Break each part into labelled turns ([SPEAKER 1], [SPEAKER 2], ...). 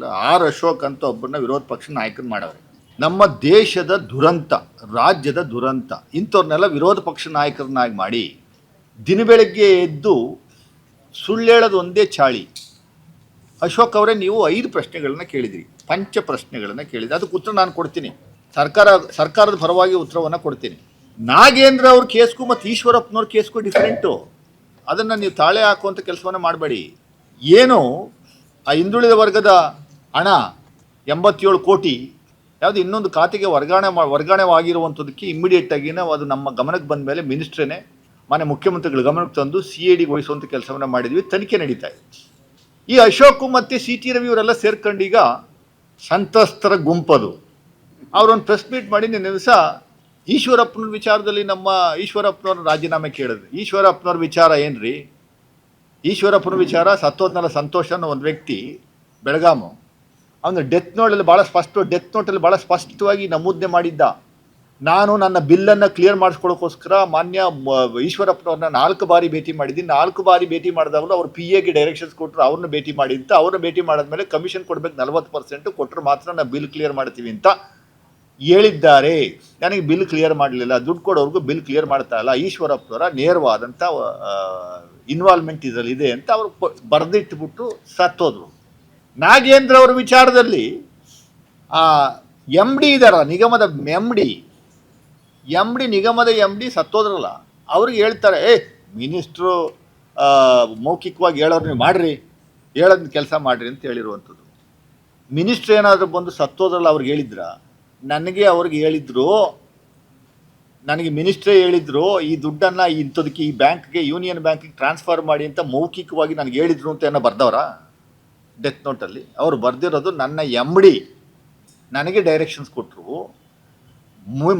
[SPEAKER 1] ಹೇಳಿದ್ರಲ್ಲ ಆರ್ ಅಶೋಕ್ ಅಂತ ಒಬ್ಬರನ್ನ ವಿರೋಧ ಪಕ್ಷ ನಾಯಕನ ಮಾಡವ್ರೆ. ನಮ್ಮ ದೇಶದ ದುರಂತ, ರಾಜ್ಯದ ದುರಂತ, ಇಂಥವ್ರನ್ನೆಲ್ಲ ವಿರೋಧ ಪಕ್ಷ ನಾಯಕರನ್ನಾಗಿ ಮಾಡಿ ದಿನ ಬೆಳಗ್ಗೆ ಎದ್ದು ಸುಳ್ಳೇಳದ ಒಂದೇ ಚಾಳಿ. ಅಶೋಕ್ ಅವರೇ, ನೀವು ಐದು ಪ್ರಶ್ನೆಗಳನ್ನ ಕೇಳಿದಿರಿ. ಪಂಚ ಪ್ರಶ್ನೆಗಳನ್ನು ಕೇಳಿದ್ರಿ. ಅದಕ್ಕೆ ಉತ್ತರ ನಾನು ಕೊಡ್ತೀನಿ. ಸರ್ಕಾರ, ಸರ್ಕಾರದ ಪರವಾಗಿ ಉತ್ತರವನ್ನು ಕೊಡ್ತೀನಿ. ನಾಗೇಂದ್ರ ಅವ್ರ ಕೇಸ್ಗೂ ಮತ್ತು ಈಶ್ವರಪ್ಪನವ್ರ ಕೇಸ್ಗೂ ಡಿಫ್ರೆಂಟು ಅದನ್ನು ನೀವು ತಾಳೆ ಹಾಕುವಂಥ ಕೆಲಸವನ್ನು ಮಾಡಬೇಡಿ. ಏನು ಆ ಹಿಂದುಳಿದ ವರ್ಗದ ಹಣ ಎಂಬತ್ತೇಳು ಕೋಟಿ ಯಾವುದು ಇನ್ನೊಂದು ಖಾತೆಗೆ ವರ್ಗಾವಣೆ ಮಾ ವರ್ಗಾವಣೆವಾಗಿರುವಂಥದ್ದಕ್ಕೆ ಇಮ್ಮಿಡಿಯೇಟಾಗಿ ನಾವು ಅದು ನಮ್ಮ ಗಮನಕ್ಕೆ ಬಂದ ಮೇಲೆ ಮಿನಿಸ್ಟ್ರೇನೆ, ಮಾನ್ಯ ಮುಖ್ಯಮಂತ್ರಿಗಳ ಗಮನಕ್ಕೆ ತಂದು ಸಿ ಎ ಡಿಗೆ ವಹಿಸುವಂಥ ಕೆಲಸವನ್ನು ಮಾಡಿದ್ವಿ, ತನಿಖೆ ನಡೀತಾ ಇದೆ. ಈ ಅಶೋಕ್ ಮತ್ತು ಸಿ ಟಿ ರವಿ ಇವರೆಲ್ಲ ಸೇರ್ಕೊಂಡು ಈಗ ಸಂತ್ರಸ್ತರ ಗುಂಪದು. ಅವರೊಂದು ಪ್ರೆಸ್ ಮೀಟ್ ಮಾಡಿ ನಿನ್ನೆ ದಿವಸ ಈಶ್ವರಪ್ಪನ ವಿಚಾರದಲ್ಲಿ ನಮ್ಮ ಈಶ್ವರಪ್ಪನವ್ರ ರಾಜೀನಾಮೆ ಕೇಳಿದ್ರು ಈಶ್ವರಪ್ಪನವ್ರ ವಿಚಾರ ಏನ್ರಿ? ಈಶ್ವರಪ್ಪನ ವಿಚಾರ ಸತ್ತೋದ್ನಲ್ಲ ಸಂತೋಷ ಅನ್ನೋ ಒಂದು ವ್ಯಕ್ತಿ, ಬೆಳಗಾಮು ಅವನು ಡೆತ್ ನೋಟಲ್ಲಿ ಭಾಳ ಸ್ಪಷ್ಟ ಡೆತ್ ನೋಟಲ್ಲಿ ಭಾಳ ಸ್ಪಷ್ಟವಾಗಿ ನಮೂದನೆ ಮಾಡಿದ್ದ. ನಾನು ನನ್ನ ಬಿಲ್ಲನ್ನು ಕ್ಲಿಯರ್ ಮಾಡಿಸ್ಕೊಳ್ಳೋಕ್ಕೋಸ್ಕರ ಮಾನ್ಯ ಈಶ್ವರಪ್ಪನವ್ರನ್ನ ನಾಲ್ಕು ಬಾರಿ ಭೇಟಿ ಮಾಡಿದ್ದೀನಿ. ನಾಲ್ಕು ಬಾರಿ ಭೇಟಿ ಮಾಡಿದಾಗಲೂ ಅವ್ರು ಪಿ ಎಗೆ ಡೈರೆಕ್ಷನ್ಸ್ ಕೊಟ್ಟರು ಅವ್ರನ್ನ ಭೇಟಿ ಮಾಡಿ ಅಂತ ಅವ್ರನ್ನ ಭೇಟಿ ಮಾಡಿದ್ಮೇಲೆ ಕಮಿಷನ್ ಕೊಡ್ಬೇಕು, ನಲ್ವತ್ತು ಪರ್ಸೆಂಟ್ ಕೊಟ್ಟರು ಮಾತ್ರ ನಾನು ಬಿಲ್ ಕ್ಲಿಯರ್ ಮಾಡ್ತೀವಿ ಅಂತ ಹೇಳಿದ್ದಾರೆ. ನನಗೆ ಬಿಲ್ ಕ್ಲಿಯರ್ ಮಾಡಲಿಲ್ಲ. ದುಡ್ಡು ಕೊಡೋರ್ಗೂ ಬಿಲ್ ಕ್ಲಿಯರ್ ಮಾಡ್ತಾ ಇಲ್ಲ. ಈಶ್ವರಪ್ಪನವರ ನೇರವಾದಂಥ ಇನ್ವಾಲ್ವ್ಮೆಂಟ್ ಇದರಲ್ಲಿ ಇದೆ ಅಂತ ಅವರು ಬರೆದಿಟ್ಬಿಟ್ಟು ಸತ್ತೋದ್ರು. ನಾಗೇಂದ್ರ ಅವರ ವಿಚಾರದಲ್ಲಿ ಎಂ ಡಿ ಇದಾರಲ್ಲ, ನಿಗಮದ ಎಂ ಡಿ ಎಂ ಡಿ ನಿಗಮದ ಎಂ ಡಿ ಸತ್ತೋದ್ರಲ್ಲ, ಅವ್ರಿಗೆ ಹೇಳ್ತಾರೆ, ಏ, ಮಿನಿಸ್ಟ್ರು ಮೌಖಿಕವಾಗಿ ಹೇಳೋರು ನೀವು ಮಾಡ್ರಿ ಹೇಳೋದ್ ಕೆಲಸ ಮಾಡ್ರಿ ಅಂತ ಹೇಳಿರುವಂಥದ್ದು. ಮಿನಿಸ್ಟ್ರ್ ಏನಾದರೂ ಬಂದು ಸತ್ತೋದ್ರಲ್ಲ ಅವ್ರಿಗೆ ಹೇಳಿದ್ರ, ನನಗೆ ಅವ್ರಿಗೆ ಹೇಳಿದ್ರು, ನನಗೆ ಮಿನಿಸ್ಟ್ರೇ ಹೇಳಿದ್ರು, ಈ ದುಡ್ಡನ್ನು ಇಂಥದಕ್ಕೆ ಈ ಬ್ಯಾಂಕ್ಗೆ, ಯೂನಿಯನ್ ಬ್ಯಾಂಕಿಗೆ ಟ್ರಾನ್ಸ್ಫರ್ ಮಾಡಿ ಅಂತ ಮೌಖಿಕವಾಗಿ ನನಗೆ ಹೇಳಿದ್ರು ಅಂತ ಏನೋ ಬರ್ದವ್ರ? ಡೆತ್ ನೋಟಲ್ಲಿ ಅವರು ಬರೆದಿರೋದು ನನ್ನ ಎಂ ಡಿ ನನಗೆ ಡೈರೆಕ್ಷನ್ಸ್ ಕೊಟ್ಟರು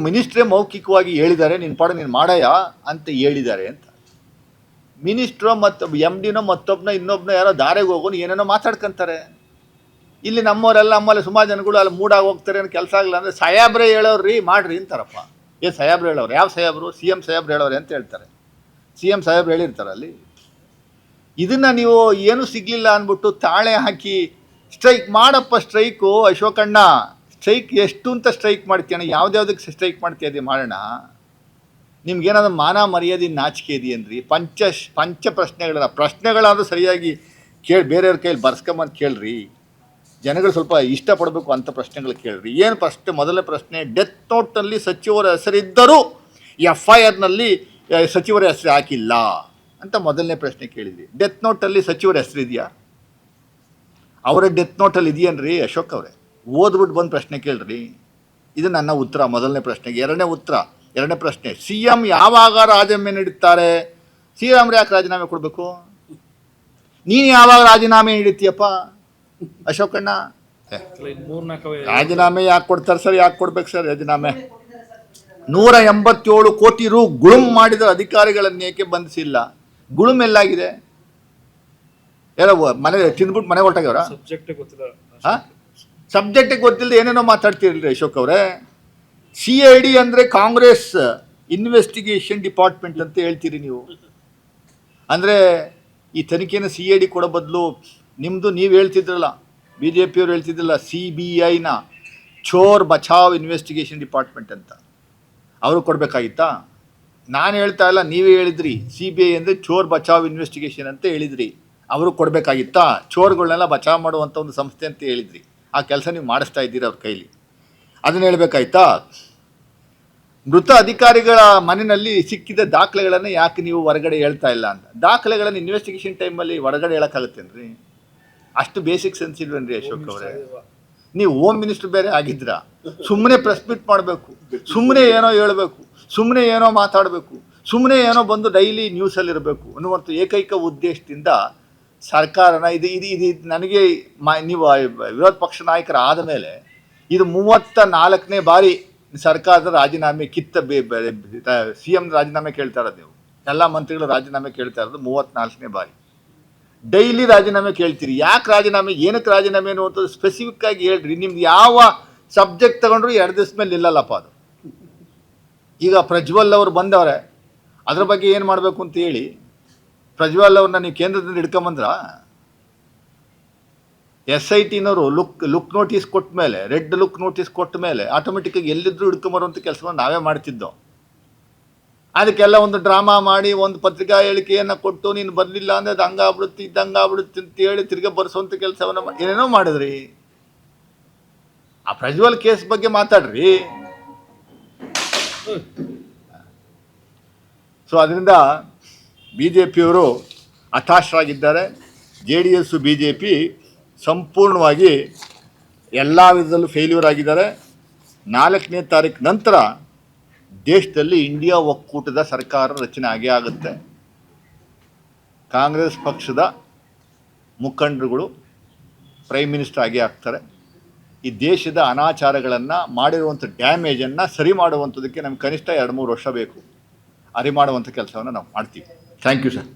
[SPEAKER 1] ಮಿನಿಸ್ಟ್ರೇ ಮೌಖಿಕವಾಗಿ ಹೇಳಿದ್ದಾರೆ ನಿನ್ನ ಪಾಡ ನೀನು ಮಾಡಯ್ಯ ಅಂತ ಹೇಳಿದ್ದಾರೆ ಅಂತ. ಮಿನಿಸ್ಟ್ರೋ ಮತ್ತು ಎಂ ಡಿನೋ ಮತ್ತೊಬ್ಬನ ಇನ್ನೊಬ್ಬನ ಯಾರೋ ದಾರೆಗೆ ಹೋಗೋನು ಏನೇನೋ ಮಾತಾಡ್ಕೊಂತಾರೆ. ಇಲ್ಲಿ ನಮ್ಮವರೆಲ್ಲ ನಮ್ಮಲ್ಲಿ ಸುಮಾರು ಜನಗಳು ಅಲ್ಲಿ ಮೂಡಾಗಿ ಹೋಗ್ತಾರೆ, ಏನು ಕೆಲಸ ಆಗಲ್ಲ ಅಂದರೆ ಸಾಯಾಬ್ರೆ ಹೇಳೋರ್ರಿ, ಮಾಡ್ರಿ ಅಂತಾರಪ್ಪ. ಏ ಸಾಯಾಬ್ರು ಹೇಳೋರು, ಯಾವ ಸಾಯಾಬ್ರು ಸಿ ಎಂ ಸಾಯಾಬ್ರು ಹೇಳೋರು ಅಂತ ಹೇಳ್ತಾರೆ. ಸಿ ಎಂ ಸಾಹೇಬ್ರು ಹೇಳಿರ್ತಾರೆ ಅಲ್ಲಿ. ಇದನ್ನ ನೀವು ಏನು ಸಿಗ್ಲಿಲ್ಲ ಅಂದ್ಬಿಟ್ಟು ತಾಳೆ ಹಾಕಿ ಸ್ಟ್ರೈಕ್ ಮಾಡಪ್ಪ ಸ್ಟ್ರೈಕು, ಅಶೋಕಣ್ಣ. ಸ್ಟ್ರೈಕ್ ಎಷ್ಟು ಅಂತ ಸ್ಟ್ರೈಕ್ ಮಾಡ್ತೀಯಣ್ಣ ಯಾವ್ದ್ಯಾವ್ದಕ್ಕೆ ಸ್ಟ್ರೈಕ್ ಮಾಡ್ತೀಯ ಮಾಡೋಣ. ನಿಮ್ಗೇನಾದ್ರು ಮಾನ ಮರ್ಯಾದೆ ನಾಚಿಕೆ ಇದೆಯೇನ್ರಿ ಪಂಚ ಪಂಚ ಪ್ರಶ್ನೆಗಳನ್ನ, ಪ್ರಶ್ನೆಗಳಾದ್ರೂ ಸರಿಯಾಗಿ ಕೇಳಿ, ಬೇರೆಯವ್ರ ಕೈಯಲ್ಲಿ ಬರ್ಸ್ಕೊಂಬಂದು ಕೇಳ್ರಿ. ಜನಗಳು ಸ್ವಲ್ಪ ಇಷ್ಟಪಡಬೇಕು ಅಂತ ಪ್ರಶ್ನೆಗಳು ಕೇಳ್ರಿ. ಏನು ಪ್ರಶ್ನೆ? ಮೊದಲನೇ ಪ್ರಶ್ನೆ, ಡೆತ್ ನೋಟ್ನಲ್ಲಿ ಸಚಿವರ ಹೆಸರಿದ್ದರೂ ಎಫ್ ಐ ಆರ್ನಲ್ಲಿ ಸಚಿವರ ಹೆಸರು ಹಾಕಿಲ್ಲ. ಅಂತ ಮೊದಲನೇ ಪ್ರಶ್ನೆ ಕೇಳಿದ್ರಿ ಡೆತ್ ನೋಟಲ್ಲಿ ಸಚಿವರ ಹೆಸರಿದೆಯಾ ಅವರ ಡೆತ್ ನೋಟಲ್ಲಿ ಇದೆಯೇನ್ರಿ ಅಶೋಕ್ ಅವರೇ? ಓದ್ಬಿಟ್ಟು ಬಂದು ಪ್ರಶ್ನೆ ಕೇಳ್ರಿ. ಇದು ನನ್ನ ಉತ್ತರ, ಮೊದಲನೇ ಪ್ರಶ್ನೆಗೆ. ಎರಡನೇ ಉತ್ತರ, ಎರಡನೇ ಪ್ರಶ್ನೆ. ಸಿ ಎಂ ಯಾವಾಗ ರಾಜೀನಾಮೆ ನೀಡುತ್ತಾರೆ? ಸಿ ಎಂ ಯಾಕೆ ರಾಜೀನಾಮೆ ಕೊಡಬೇಕು? ನೀನು ಯಾವಾಗ ರಾಜೀನಾಮೆ ನೀಡುತ್ತೀಯಪ್ಪ ಅಶೋಕಣ್ಣ ರಾಜೀನಾಮೆ ಯಾಕೆ ಕೊಡ್ತಾರೆ ಸರ್? ಯಾಕೆ ಕೊಡ್ಬೇಕು ಸರ್ ರಾಜೀನಾಮೆ? ನೂರ ಎಂಬತ್ತೇಳು ಕೋಟಿ ರು ಗುಳುಂ ಮಾಡಿದ ಅಧಿಕಾರಿಗಳನ್ನು ಏಕೆ ಬಂಧಿಸಿಲ್ಲ? ಗುಳುಂ ಎಲ್ಲಾಗಿದೆ ಎಲ್ಲ ಮನೆ ತಿಂದ್ಬಿಟ್ಟು ಮನೆ ಹೊರಟಾಗ್ಯವ್ರ
[SPEAKER 2] ಸಬ್ಜೆಕ್ಟ್ ಗೊತ್ತಿಲ್ಲ.
[SPEAKER 1] ಹಾ? ಸಬ್ಜೆಕ್ಟ್ ಗೊತ್ತಿಲ್ಲದೆ ಏನೇನೋ ಮಾತಾಡ್ತಿರಲ್ರಿ ಅಶೋಕ್ ಅವರೇ. ಸಿ ಐ ಡಿ ಅಂದರೆ ಕಾಂಗ್ರೆಸ್ ಇನ್ವೆಸ್ಟಿಗೇಷನ್ ಡಿಪಾರ್ಟ್ಮೆಂಟ್ ಅಂತ ಹೇಳ್ತೀರಿ ನೀವು. ಅಂದರೆ ಈ ತನಿಖೆನ ಸಿ ಐ ಡಿ ಕೊಡೋ ಬದಲು ನಿಮ್ಮದು ನೀವು ಹೇಳ್ತಿದ್ರಲ್ಲ ಬಿ ಜೆ ಪಿಯವ್ರು ಹೇಳ್ತಿದ್ರಲ್ಲ ಸಿ ಬಿ ಐನ ಚೋರ್ ಬಚಾವ್ ಇನ್ವೆಸ್ಟಿಗೇಷನ್ ಡಿಪಾರ್ಟ್ಮೆಂಟ್ ಅಂತ. ಅವರು ಕೊಡಬೇಕಾಗಿತ್ತಾ? ನಾನು ಹೇಳ್ತಾ ಇಲ್ಲ, ನೀವೇ ಹೇಳಿದ್ರಿ. ಸಿ ಬಿ ಐ ಅಂದರೆ ಚೋರ್ ಬಚಾವ್ ಇನ್ವೆಸ್ಟಿಗೇಷನ್ ಅಂತ ಹೇಳಿದ್ರಿ. ಅವರು ಕೊಡಬೇಕಾಗಿತ್ತಾ? ಚೋರ್ಗಳನ್ನೆಲ್ಲ ಬಚಾವ್ ಮಾಡುವಂಥ ಒಂದು ಸಂಸ್ಥೆ ಅಂತ ಹೇಳಿದ್ರಿ. ಆ ಕೆಲಸ ನೀವು ಮಾಡಿಸ್ತಾ ಇದ್ದೀರಿ ಅವ್ರ ಕೈಲಿ. ಅದನ್ನು ಹೇಳಬೇಕಾಯ್ತಾ? ಮೃತ ಅಧಿಕಾರಿಗಳ ಮನೆಯಲ್ಲಿ ಸಿಕ್ಕಿದ ದಾಖಲೆಗಳನ್ನು ಯಾಕೆ ನೀವು ಹೊರಗಡೆ ಹೇಳ್ತಾ ಇಲ್ಲ ಅಂತ? ದಾಖಲೆಗಳನ್ನು ಇನ್ವೆಸ್ಟಿಗೇಷನ್ ಟೈಮಲ್ಲಿ ಹೊರಗಡೆ ಹೇಳೋಕ್ಕಾಗುತ್ತೇನ್ರಿ? ಅಷ್ಟು ಬೇಸಿಕ್ ಸೆನ್ಸ್ ಇಲ್ವೇನ್ರಿ ಅಶೋಕ್ ಅವರೇ? ನೀವು ಹೋಮ್ ಮಿನಿಸ್ಟರ್ ಬೇರೆ ಆಗಿದ್ರ? ಸುಮ್ಮನೆ ಪ್ರೆಸ್ ಮೀಟ್ ಮಾಡಬೇಕು. ಸುಮ್ಮನೆ ಏನೋ ಹೇಳಬೇಕು. ಸುಮ್ಮನೆ ಏನೋ ಮಾತಾಡಬೇಕು ಸುಮ್ಮನೆ ಏನೋ ಬಂದು ಡೈಲಿ ನ್ಯೂಸಲ್ಲಿರಬೇಕು ಅನ್ನುವಂಥ ಏಕೈಕ ಉದ್ದೇಶದಿಂದ ಸರ್ಕಾರನ ಇದು ಇದು ಇದು ನನಗೆ ಮಾ, ನೀವು ವಿರೋಧ ಪಕ್ಷ ನಾಯಕರಾದ ಮೇಲೆ ಇದು ಮೂವತ್ತ ನಾಲ್ಕನೇ ಬಾರಿ ಸರ್ಕಾರದ ರಾಜೀನಾಮೆ ಕಿತ್ತ ಸಿ ಎಂ ರಾಜೀನಾಮೆ ಕೇಳ್ತಾ ಇರೋದು ನೀವು. ಎಲ್ಲ ಮಂತ್ರಿಗಳು ರಾಜೀನಾಮೆ ಕೇಳ್ತಾ ಇರೋದು ಮೂವತ್ತ್ನಾಲ್ಕನೇ ಬಾರಿ. ಡೈಲಿ ರಾಜೀನಾಮೆ ಕೇಳ್ತೀರಿ. ಯಾಕೆ ರಾಜೀನಾಮೆ ಏನಕ್ಕೆ ರಾಜೀನಾಮೆ ಅನ್ನುವಂಥದ್ದು ಸ್ಪೆಸಿಫಿಕ್ ಆಗಿ ಹೇಳ್ರಿ. ನಿಮ್ದು ಯಾವ ಸಬ್ಜೆಕ್ಟ್ ತಗೊಂಡ್ರು ಎರಡು ದಿವಸ ಮೇಲೆ ನಿಲ್ಲಲ್ಲಪ್ಪ ಅದು. ಈಗ ಪ್ರಜ್ವಲ್ ಅವರು ಬಂದವ್ರೆ, ಅದ್ರ ಬಗ್ಗೆ ಏನು ಮಾಡಬೇಕು ಅಂತ ಹೇಳಿ, ಪ್ರಜ್ವಲ್ ಅವ್ರನ್ನ ನೀವು ಕೇಂದ್ರದಿಂದ ಹಿಡ್ಕೊಂಬಂದ್ರ, ಎಸ್ ಐ ಟಿನವರು ಲುಕ್ ಲುಕ್ ನೋಟಿಸ್ ಕೊಟ್ಟ ಮೇಲೆ, ರೆಡ್ ಲುಕ್ ನೋಟಿಸ್ ಕೊಟ್ಟ ಮೇಲೆ ಆಟೋಮೆಟಿಕ್ಕಾಗಿ ಎಲ್ಲಿದ್ರೂ ಹಿಡ್ಕೊಂಬರುವಂಥ ಕೆಲಸವನ್ನು ನಾವೇ ಮಾಡ್ತಿದ್ದೋ. ಅದಕ್ಕೆಲ್ಲ ಒಂದು ಡ್ರಾಮಾ ಮಾಡಿ, ಒಂದು ಪತ್ರಿಕಾ ಹೇಳಿಕೆಯನ್ನು ಕೊಟ್ಟು, ನೀನು ಬರಲಿಲ್ಲ ಅಂದರೆ ಅದು ಹಂಗಾಗ್ಬಿಡುತ್ತೆ, ಇದು ಹಂಗಾಗ್ಬಿಡುತ್ತೆ ಅಂತ ಹೇಳಿ ತಿರ್ಗಿ ಬರ್ಸೋಂಥ ಕೆಲಸವನ್ನು ಏನೇನೋ ಮಾಡಿದ್ರಿ. ಆ ಪ್ರಜ್ವಲ್ ಕೇಸ್ ಬಗ್ಗೆ ಮಾತಾಡ್ರಿ. ಸೊ ಅದರಿಂದ ಬಿ ಜೆ ಪಿಯವರು ಹತಾಶರಾಗಿದ್ದಾರೆ. J D S B J P ಸಂಪೂರ್ಣವಾಗಿ ಎಲ್ಲ ವಿಧದಲ್ಲೂ ಫೇಲ್ಯೂರ್ ಆಗಿದ್ದಾರೆ. ನಾಲ್ಕನೇ ತಾರೀಕು ನಂತರ ದೇಶದಲ್ಲಿ ಇಂಡಿಯಾ ಒಕ್ಕೂಟದ ಸರ್ಕಾರ ರಚನೆ ಆಗೇ ಆಗುತ್ತೆ. ಕಾಂಗ್ರೆಸ್ ಪಕ್ಷದ ಮುಖಂಡರುಗಳು ಪ್ರೈಮ್ ಮಿನಿಸ್ಟರ್ ಆಗೇ ಆಗ್ತಾರೆ. ಈ ದೇಶದ ಅನಾಚಾರಗಳನ್ನು ಮಾಡಿರುವಂಥ ಡ್ಯಾಮೇಜನ್ನು ಸರಿ ಮಾಡುವಂಥದ್ದಕ್ಕೆ ನಮ್ಗೆ ಕನಿಷ್ಠ ಎರಡು ಮೂರು ವರ್ಷ ಬೇಕು. ಅರಿ ಮಾಡುವಂಥ ಕೆಲಸವನ್ನು ನಾವು ಮಾಡ್ತೀವಿ. Thank you sir